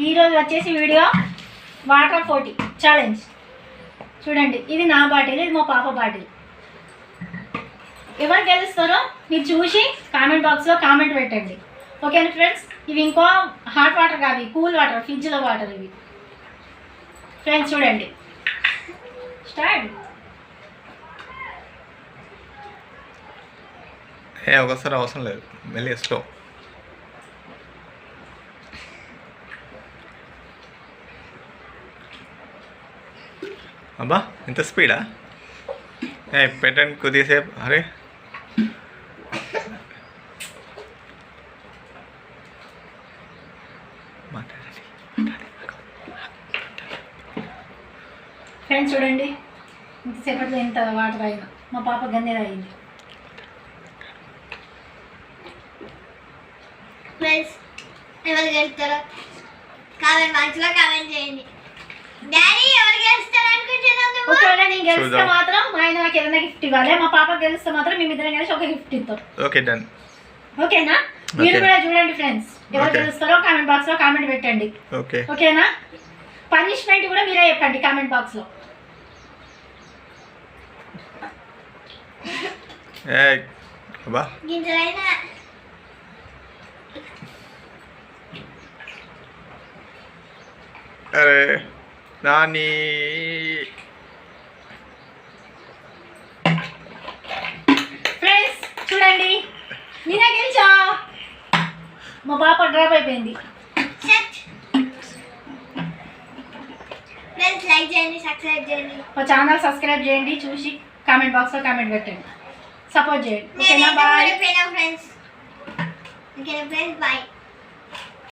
ఈరోజు వచ్చేసి video water పోటీ ఛాలెంజ్ చూడండి ఇది నా బాటిల్ ఇది మా పాప బాటిల్. ఎవరు గెలుస్తారో మీరు చూసి కామెంట్ బాక్స్లో కామెంట్ పెట్టండి. ఓకేనా ఫ్రెండ్స్ ఇవి ఇంకో హాట్ వాటర్ కాదు కూల్ వాటర్ ఫ్రిడ్జ్లో వాటర్ ఇవి. ఫ్రెండ్స్ చూడండి. స్టార్ట్ ఏ ఒకసారి అవసరం లేదు. మెల్లి స్లో అబ్బా ఇంత స్పీడా? ఏ పెట్టండి కొద్దిసేపు. అరే. ఫ్రెండ్స్ చూడండి. ఇంతసేపట్లో ఇంత వాటర్ అయినా మా పాప గందే అయింది ఫ్రెండ్స్ ఎవరు గెలుస్తారో కామెంట్లో కామెంట్ చేయండి. డాడీ నేను గెలిస్తే. మాత్రం మా ఆయన నాకు ఏదైనా గిఫ్ట్ ఇవ్వాలి. మా పాప గెలిస్తే మాత్రం మేమిద్దరం కలిసి ఒక గిఫ్ట్ ఇస్తాం. Okay done. ఓకేనా? మీరు. కూడా చూడండి ఫ్రెండ్స్ ఎవరు. గెలుస్తారో కామెంట్ బాక్స్లో కామెంట్ పెట్టండి. ఓకే. ఓకేనా? పనిష్మెంట్ కూడా మీరే చెప్పండి కామెంట్ బాక్స్లో. ఏ అబ్బా. గింజలైనా. అరే నాని ఫ్రెండ్స్ చూడండి నేనే గెలిచా? మా పాప డ్రాప్ అయిపోయింది. లైక్ చేయండి సబ్స్క్రైబ్ చేయండి. మా ఛానల్ సబ్స్క్రైబ్ చేయండి చూసి కామెంట్ బాక్స్లో కామెంట్ పెట్టండి. సపోర్ట్ చేయండి. ఓకేనా? బాయ్ ఫ్రెండ్స్ ఓకేనా? Friends bye